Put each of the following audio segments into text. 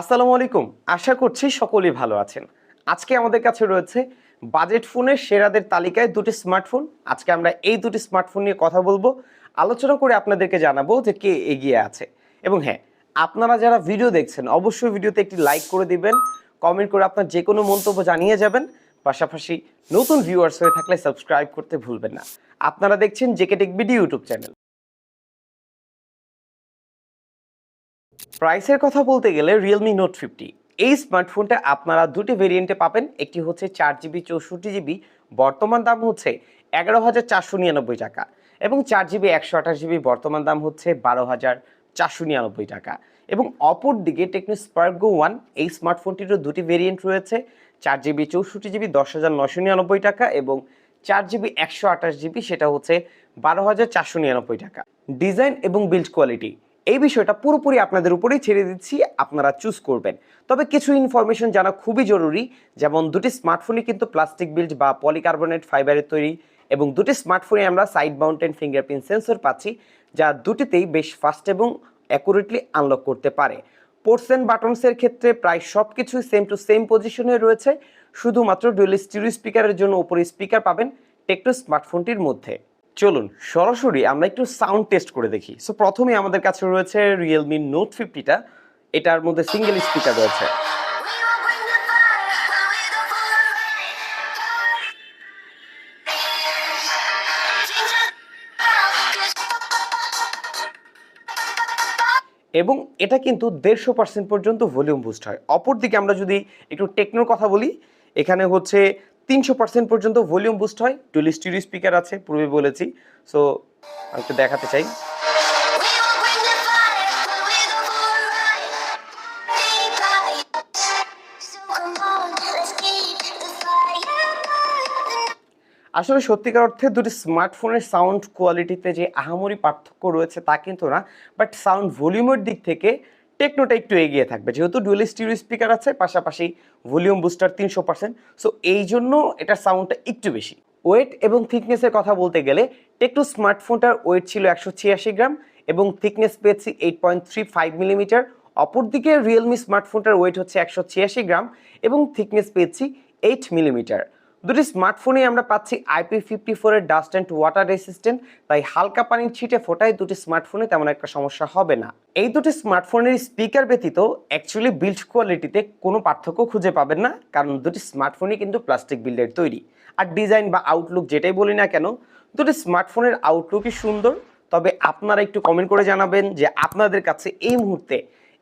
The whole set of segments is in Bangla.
আসসালামু আলাইকুম। আশা করছি সকলেই ভালো আছেন। আজকে আমাদের কাছে রয়েছে বাজেট ফোনের সেরাদের তালিকায় দুটি স্মার্টফোন। আজকে আমরা এই দুটি স্মার্টফোন নিয়ে কথা বলব। আলোচনা করে আপনাদেরকে জানাব যে কে এগিয়ে আছে। এবং হ্যাঁ আপনারা যারা ভিডিও দেখছেন, অবশ্যই ভিডিওতে একটি লাইক করে দিবেন, কমেন্ট করে আপনার যে কোনো মন্তব্য জানিয়ে যাবেন। পাশাপাশি নতুন ভিউয়ার্স হয়ে থাকলে সাবস্ক্রাইব করতে ভুলবেন না। আপনারা দেখছেন JK tech BD YouTube channel. প্রাইসের কথা বলতে গেলে রিয়েলমি নোট ফিফটি এই স্মার্টফোনটা আপনারা দুটি ভেরিয়েন্টে পাবেন। একটি হচ্ছে চার জিবি চৌষট্টি জিবি বর্তমান দাম হচ্ছে এগারো হাজার চারশো নিরানব্বই টাকা এবং চার জিবি একশো আঠাশ জিবি বর্তমান দাম হচ্ছে বারো হাজার চারশো নিরানব্বই টাকা। এবং অপর দিকে টেকনো স্পার্গো ওয়ান এই স্মার্টফোনটিরও দুটি ভেরিয়েন্ট রয়েছে। চার জিবি চৌষট্টি জিবি দশ হাজার নশো নিরানব্বই টাকা এবং চার জিবি একশো আঠাশ জিবি সেটা হচ্ছে বারো হাজার চারশো নিরানব্বই টাকা। ডিজাইন এবং বিল্ড কোয়ালিটি এই বিষয়টা পুরোপুরি আপনাদের উপরেই ছেড়ে দিচ্ছি, আপনারা চুজ করবেন। তবে কিছু ইনফরমেশন জানা খুবই জরুরি, যেমন দুটি স্মার্টফোনই কিন্তু প্লাস্টিক বিল্ড বা পলিকার্বনেট ফাইবারের তৈরি এবং দুটি স্মার্টফোনে আমরা সাইড মাউন্টেন ফিঙ্গারপ্রিন্ট সেন্সর পাচ্ছি, যা দুটিতেই বেশ ফাস্ট এবং অ্যাকুরেটলি আনলক করতে পারে। পোর্টস অ্যান্ড বাটনসের ক্ষেত্রে প্রায় সব কিছুই সেম টু সেম পজিশনে রয়েছে, শুধুমাত্র ডুয়েল স্টিরিও স্পিকারের জন্য উপরে স্পিকার পাবেন টেকনো স্মার্টফোনটির মধ্যে। চলুন, সরাসরি আমরা একটু সাউন্ড টেস্ট করে দেখি। সো প্রথমে আমাদের কাছে রয়েছে রিয়েলমি নোট ফিফটিটা এটার মধ্যে সিঙ্গেল স্পিকার রয়েছে। এবং এটা কিন্তু দেড়শো পার্সেন্ট পর্যন্ত ভলিউম বুস্ট হয়। অপরদিকে আমরা যদি একটু টেকনোর কথা বলি, এখানে হচ্ছে তিনশো পার্সেন্ট পর্যন্ত ভলিউম বুস্ট হয় টুয়েল স্টিরিও স্পিকার আছে, পূর্বে বলেছি সো, আমি একটু দেখাতে চাই. আসলে সত্যিকার অর্থে দুটি স্মার্টফোনের সাউন্ড কোয়ালিটিতে যে আহামরি পার্থক্য রয়েছে তা কিন্তু না বাট সাউন্ড ভলিউমের দিক থেকে টেকনোটা একটু এগিয়ে থাকবে। যেহেতু ডুয়েল স্টিরিও স্পিকার আছে, পাশাপাশি ভলিউম বুস্টার তিনশো পার্সেন্ট সো এই জন্য এটার সাউন্ডটা একটু বেশি। ওয়েট এবং থিকনেসের কথা বলতে গেলে টেকনো স্মার্টফোনটার ওয়েট ছিল একশো ছিয়াশি গ্রাম এবং থিকনেস পেয়েছি eight point three five millimetre অপরদিকে রিয়েলমি স্মার্টফোনটার ওয়েট হচ্ছে একশো ছিয়াশি গ্রাম এবং থিকনেস পেয়েছি এইট মিলিমিটার দুটি স্মার্টফোনে আমরা পাচ্ছি আইপি ফিফটি ফোরের ডাস্ট অ্যান্ড ওয়াটার রেসিস্ট্যান্ট তাই হালকা পানির ছিটে ফোটায় দুটি স্মার্টফোনে তেমন একটা সমস্যা হবে না। এই দুটি স্মার্টফোনের স্পিকার ব্যতীত অ্যাকচুয়ালি বিল্ড কোয়ালিটিতে কোনো পার্থক্য খুঁজে পাবেন না, কারণ দুটি স্মার্টফোনই কিন্তু প্লাস্টিক বিল্ডের তৈরি। আর ডিজাইন বা আউটলুক যেটাই বলি না কেন, দুটি স্মার্টফোনের আউটলুকই সুন্দর, তবে আপনারা একটু কমেন্ট করে জানাবেন যে আপনাদের কাছে এই মুহূর্তে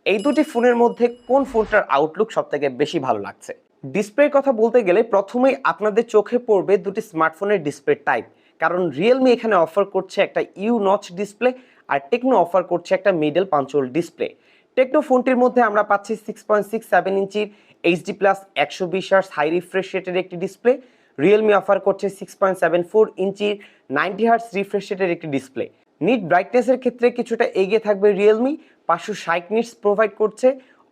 এই দুটি ফোনের মধ্যে কোন ফোনটার আউটলুক সবথেকে বেশি ভালো লাগছে। ডিসপ্লের কথা বলতে গেলে প্রথমেই আপনাদের চোখে পড়বে দুটি স্মার্টফোনের ডিসপ্লে টাইপ কারণ রিয়েলমি এখানে অফার করছে একটা ইউ নচ ডিসপ্লে আর টেকনো অফার করছে একটা মিডল পাঞ্চল ডিসপ্লে টেকনো ফোনটির মধ্যে আমরা পাচ্ছি সিক্স পয়েন্ট সিক্স সেভেন ইঞ্চির এইচডি প্লাস একশো বিশ হার্স হাই রিফ্রেশ রেটের একটি ডিসপ্লে রিয়েলমি অফার করছে সিক্স পয়েন্ট সেভেন ফোর ইঞ্চির নাইনটি হার্স রিফ্রেশ রেটের একটি ডিসপ্লে নিট ব্রাইটনেসের ক্ষেত্রে কিছুটা এগিয়ে থাকবে রিয়েলমি পাঁচশো ষাট নিটস প্রোভাইড করছে।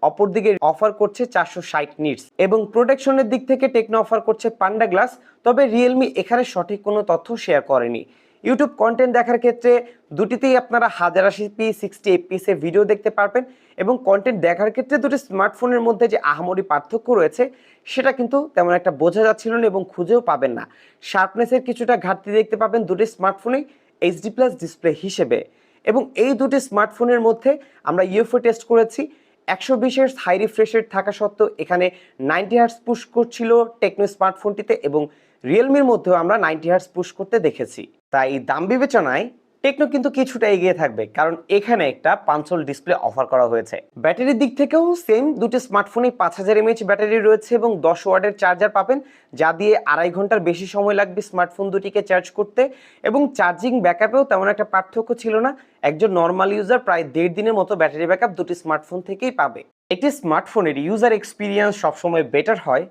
অপরদিকে অফার করছে চারশো ষাট নিটস। এবং প্রোটেকশনের দিক থেকে টেকনো অফার করছে পান্ডা গ্লাস, তবে রিয়েলমি এখানে সঠিক কোনো তথ্য শেয়ার করেনি। ইউটিউব কন্টেন্ট দেখার ক্ষেত্রে দুটিতেই আপনারা হাজার আশি পি, সিক্সটি এফপিসে ভিডিও দেখতে পারবেন এবং কন্টেন্ট দেখার ক্ষেত্রে দুটি স্মার্টফোনের মধ্যে যে আহামরি পার্থক্য রয়েছে, সেটা কিন্তু তেমন একটা বোঝা যাচ্ছিল না এবং খুঁজেও পাবেন না। শার্পনেসের কিছুটা ঘাটতি দেখতে পাবেন দুটি স্মার্টফোনেই এইচডি প্লাস ডিসপ্লে হিসেবে। এবং এই দুটি স্মার্টফোনের মধ্যে আমরা ইউএফও টেস্ট করেছি একশো বিশের হাই রিফ্রেশের থাকা সত্ত্বেও এখানে নাইনটি হার্স পুশ করছিল টেকনো স্মার্টফোনটিতে এবং রিয়েলমির মধ্যেও আমরা নাইনটি হার্স পুশ করতে দেখেছি। তাই দাম বিবেচনায় টেকনো কিন্তু কিছুটা এগিয়ে থাকবে, কারণ এখানে একটা পাঁচল ডিসপ্লে অফার করা হয়েছে। ব্যাটারির দিক থেকেও সেম দুটি স্মার্টফোনে পাঁচ হাজার এমএইচ ব্যাটারি রয়েছে এবং দশ ওয়ার্ডের চার্জার পাবেন, যা দিয়ে আড়াই ঘণ্টার বেশি সময় লাগবে স্মার্টফোন দুটিকে চার্জ করতে এবং চার্জিং ব্যাকআপেও তেমন একটা পার্থক্য ছিল না। একজন নর্মাল ইউজার প্রায় দেড় দিনের মতো ব্যাটারি ব্যাকআপ দুটি স্মার্টফোন থেকেই পাবে। একটি স্মার্টফোনের ইউজার এক্সপিরিয়েন্স সবসময় বেটার হয়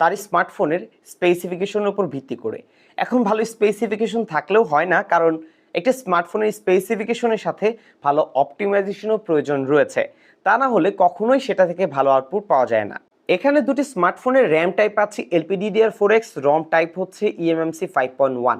তার স্মার্টফোনের স্পেসিফিকেশনের উপর ভিত্তি করে। এখন ভালো স্পেসিফিকেশন থাকলেও হয় না, কারণ একটি স্মার্টফোনের স্পেসিফিকেশনের সাথে ভালো অপটিমাইজেশনও প্রয়োজন রয়েছে। তা না হলে কখনোই সেটা থেকে ভালো আউটপুট পাওয়া যায় না। এখানে দুটি স্মার্টফোনের র্যাম টাইপ পাচ্ছি LPDDR four X ROM type হচ্ছে ইএমএমসি ফাইভ পয়েন্ট ওয়ান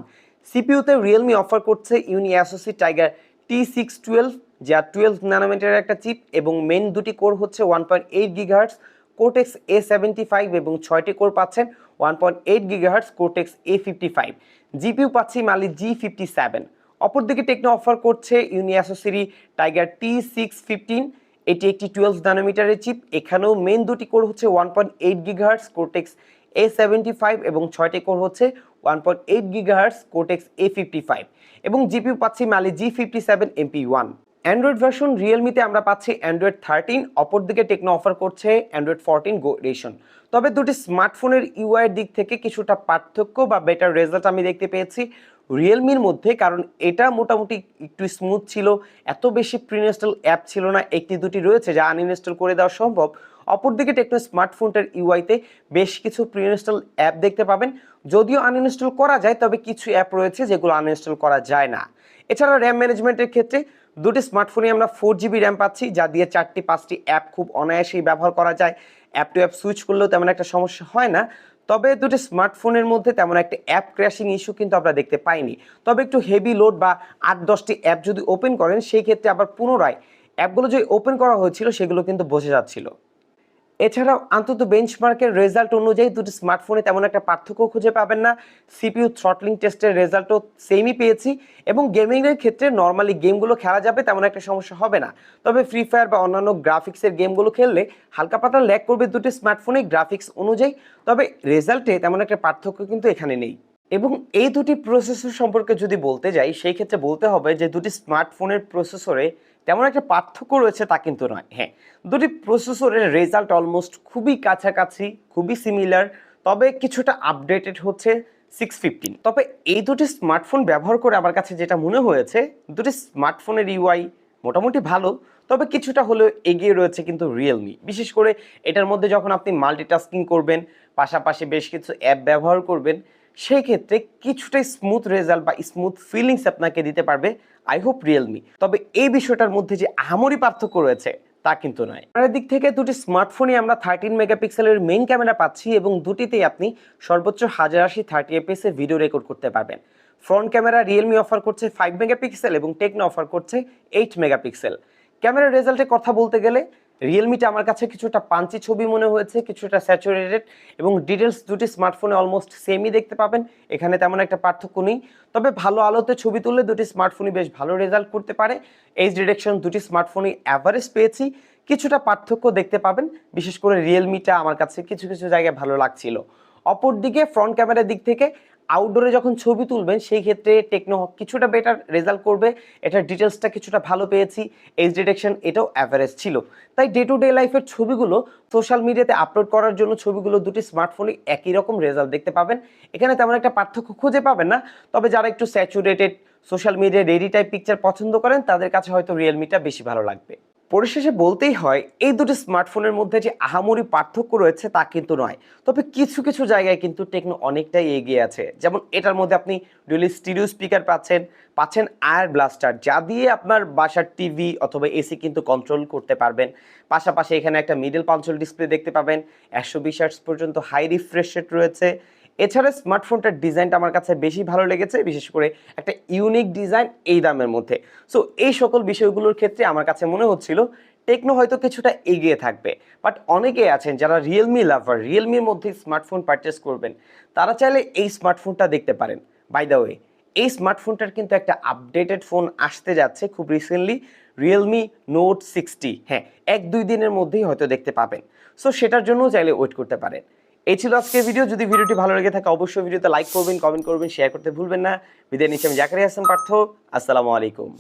সিপিউতে রিয়েলমি অফার করছে Unisoc Tiger T six twelve যা টুয়েলভ ন্যানোমিটারের একটা চিপ এবং মেন দুটি কোর হচ্ছে one point eight gigahertz Cortex A seventy five এবং ছয়টি কোর পাচ্ছেন one point eight gigahertz Cortex A fifty five GPU পাচ্ছি মালি জি ফিফটি সেভেন অপরদিকে টেকনো অফার করছে ইউনিয়াসোসিরি টাইগার টি সিক্স ফিফটিন এটি একটি টুয়েলভ ন্যানোমিটারের চিপ এখানেও মেন দুটি কোর হচ্ছে one point eight gigahertz Cortex A seventy five এবং ছয়টি কোর হচ্ছে one point eight gigahertz Cortex A fifty five এবং জিপিউ পাচ্ছি Mali G fifty seven MP one Android version রিয়েলমিতে আমরা পাচ্ছি অ্যান্ড্রয়েড থার্টিন অপরদিকে টেকনো অফার করছে অ্যান্ড্রয়েড ফোরটিন গো রেশন তবে দুটি স্মার্টফোনের ইউআইয়ের দিক থেকে কিছুটা পার্থক্য বা বেটার রেজাল্ট আমি দেখতে পেয়েছি। রিয়েলমির মধ্যে, কারণ এটা মোটামুটি একটু স্মুথ ছিল, এত বেশি প্রিনস্টল অ্যাপ ছিল না, একটি দুটি রয়েছে যা আনইনস্টল করে দেওয়া সম্ভব। অপরদিকে টেকনো স্মার্টফোনটার ইউআইতে বেশ কিছু প্রিনস্টল অ্যাপ দেখতে পাবেন, যদিও আনইনস্টল করা যায়, তবে কিছু অ্যাপ রয়েছে যেগুলো আনইনস্টল করা যায় না। এছাড়া র্যাম ম্যানেজমেন্টের ক্ষেত্রে দুটি স্মার্টফোনে আমরা ফোর জিবি র্যাম পাচ্ছি, যা দিয়ে চারটি, পাঁচটি অ্যাপ খুব অনায়াসেই ব্যবহার করা যায়। অ্যাপ টু অ্যাপ সুইচ করলেও তেমন একটা সমস্যা হয় না। তবে দুটি স্মার্টফোনের মধ্যে তেমন একটা অ্যাপ ক্র্যাশিং ইস্যু কিন্তু আমরা দেখতে পাইনি। তবে একটু হেভি লোড বা আট, দশটি অ্যাপ যদি ওপেন করেন, সেই ক্ষেত্রে আবার পুনরায় অ্যাপগুলো যে ওপেন করা হয়েছিল, সেগুলো কিন্তু বসে যাচ্ছিল। এছাড়াও অন্তত বেঞ্চমার্কের রেজাল্ট অনুযায়ী দুটি স্মার্টফোনে তেমন একটা পার্থক্য খুঁজে পাবেন না। সিপিইউ থ্রটলিং টেস্টের রেজাল্টও সেমই পেয়েছি এবং গেমিংয়ের ক্ষেত্রে নর্মালি গেমগুলো খেলা যাবে তেমন একটা সমস্যা হবে না। তবে ফ্রি ফায়ার বা অন্যান্য গ্রাফিক্সের গেমগুলো খেললে হালকা পাতলা ল্যাক করবে দুটি স্মার্টফোনে গ্রাফিক্স অনুযায়ী। তবে রেজাল্টে তেমন একটা পার্থক্য কিন্তু এখানে নেই। এবং এই দুটি প্রসেসর সম্পর্কে যদি বলতে যাই, সেই ক্ষেত্রে বলতে হবে যে দুটি স্মার্টফোনের প্রসেসরে তেমন একটা পার্থক্য রয়েছে তা কিন্তু নয়। হ্যাঁ দুটি প্রসেসরের রেজাল্ট অলমোস্ট খুবই কাছাকাছি, খুবই সিমিলার তবে কিছুটা আপডেটেড হচ্ছে সিক্স ফিফটিন তবে এই দুটি স্মার্টফোন ব্যবহার করে আমার কাছে যেটা মনে হয়েছে, দুটি স্মার্টফোনের ইউআই মোটামুটি ভালো, তবে কিছুটা হলেও এগিয়ে রয়েছে কিন্তু রিয়েলমি বিশেষ করে এটার মধ্যে যখন আপনি মাল্টিটাস্কিং করবেন, পাশাপাশি বেশ কিছু অ্যাপ ব্যবহার করবেন সেই ক্ষেত্রে কিছুটা স্মুথ রেজাল্ট বা স্মুথ ফিলিংস আপনাকে দিতে পারবে। আই হোপ রিয়েলমি তবে এই বিষয়টার মধ্যে যে আহামরি পার্থক্য রয়েছে, তা কিন্তু নয়। আর দিক থেকে দুটি স্মার্টফোনে আমরা থার্টিন মেগাপিক্সেলের মেইন ক্যামেরা পাচ্ছি এবং দুটিতেই আপনি সর্বোচ্চ হাজার আশি থার্টি এপিএসে ভিডিও রেকর্ড করতে পারবেন। ফ্রন্ট ক্যামেরা রিয়েলমি অফার করছে ফাইভ মেগাপিক্সেল এবং টেকনো অফার করছে এইট মেগাপিক্সেল ক্যামেরার রেজাল্টের কথা বলতে গেলে রিয়েলমিটা আমার কাছে কিছুটা পাঞ্চি ছবি মনে হয়েছে, কিছুটা স্যাচুরেটেড এবং ডিটেলস দুটি স্মার্টফোনে অলমোস্ট সেমই দেখতে পাবেন। এখানে তেমন একটা পার্থক্য নেই। তবে ভালো আলোতে ছবি তুললে দুটি স্মার্টফোনই বেশ ভালো রেজাল্ট করতে পারে। এইচ ডিরেকশন দুটি স্মার্টফোনই অ্যাভারেজ পেয়েছি। কিছুটা পার্থক্য দেখতে পাবেন। বিশেষ করে রিয়েলমিটা আমার কাছে কিছু কিছু জায়গায় ভালো লাগছিল। অপরদিকে ফ্রন্ট ক্যামেরার দিক থেকে আউটডোরে যখন ছবি তুলবেন, সেই ক্ষেত্রে টেকনো কিছুটা বেটার রেজাল্ট করবে। এটার ডিটেলসটা কিছুটা ভালো পেয়েছি। এইচ ডিটেকশন এটাও অ্যাভারেজ ছিল। তাই ডে টু ডে লাইফের ছবিগুলো সোশ্যাল মিডিয়াতে আপলোড করার জন্য ছবিগুলো দুটি স্মার্টফোনে একই রকম রেজাল্ট দেখতে পাবেন। এখানে তেমন একটা পার্থক্য খুঁজে পাবেন না। তবে যারা একটু স্যাচুরেটেড সোশ্যাল মিডিয়ায় রেডি টাইপ পিকচার পছন্দ করেন, তাদের কাছে হয়তো রিয়েলমিটা বেশি ভালো লাগবে। পরিশেষে বলতেই হয়, এই দুটি স্মার্টফোনের মধ্যে যে আহামরি পার্থক্য রয়েছে তা কিন্তু নয়। তবে কিছু কিছু জায়গায় কিন্তু টেকনো অনেকটাই এগিয়ে আছে। যেমন এটার মধ্যে আপনি ডুয়েলি স্টিরিও স্পিকার পাচ্ছেন পাচ্ছেন আয়ার ব্লাস্টার যা দিয়ে আপনার বাসার টিভি অথবা এসি কিন্তু কন্ট্রোল করতে পারবেন। পাশাপাশি এখানে একটা মিডল পাঞ্চল ডিসপ্লে দেখতে পাবেন। একশো বিশ পর্যন্ত হাই রিফ্রেশ রেট রয়েছে। এছাড়া স্মার্টফোনটার ডিজাইনটা আমার কাছে বেশি ভালো লেগেছে, বিশেষ করে একটা ইউনিক ডিজাইন এই দামের মধ্যে। সো এই সকল বিষয়গুলোর ক্ষেত্রে আমার কাছে মনে হচ্ছিল টেকনো হয়তো কিছুটা এগিয়ে থাকবে। বাট অনেকে আছেন যারা রিয়েলমি লাভার রিয়েলমির মধ্যে স্মার্টফোন পারচেস করবেন, তারা চাইলে এই স্মার্টফোনটা দেখতে পারেন। বাই দ্য ওয়ে এই স্মার্টফোনটার কিন্তু একটা আপডেটেড ফোন আসতে যাচ্ছে খুব রিসেন্টলি রিয়েলমি নোট সিক্সটি হ্যাঁ এক দুই দিনের মধ্যেই হয়তো দেখতে পাবেন। সো সেটার জন্য চাইলে ওয়েট করতে পারেন। এই ছিল আজকের ভিডিও যদি ভিডিওটি ভালো লেগে থাকে, অবশ্যই ভিডিওতে লাইক করবেন কমেন্ট করবেন শেয়ার করতে ভুলবেন না। বিদায় নিচ্ছি আমি জাকারি হাসান পার্থ। আসসালামু আলাইকুম।